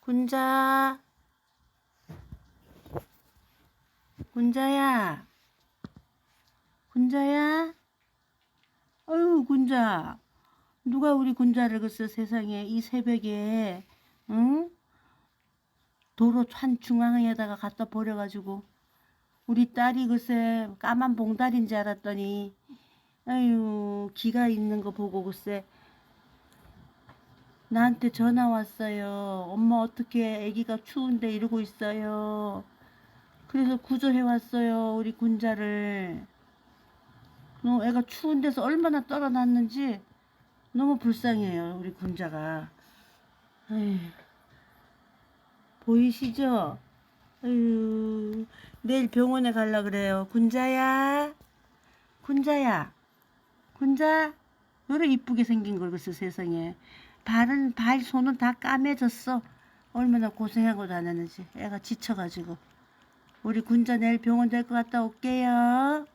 군자. 군자야. 군자야. 아유, 군자. 누가 우리 군자를 글쎄 세상에 이 새벽에, 응? 도로 한 중앙에다가 갖다 버려가지고 우리 딸이 글쎄 까만 봉다리인 줄 알았더니 아유 기가 있는 거 보고 글쎄 나한테 전화 왔어요. 엄마 어떻게 아기가 추운데 이러고 있어요. 그래서 구조해 왔어요. 우리 군자를. 너 애가 추운 데서 얼마나 떨어놨는지 너무 불쌍해요. 우리 군자가. 에휴. 보이시죠? 아유, 내일 병원에 갈라 그래요. 군자야, 군자야, 군자, 너를 이쁘게 생긴 걸 글쎄 세상에. 발은 발 손은 다 까매졌어. 얼마나 고생하고 다녔는지. 애가 지쳐가지고. 우리 군자 내일 병원 될것 갔다 올게요.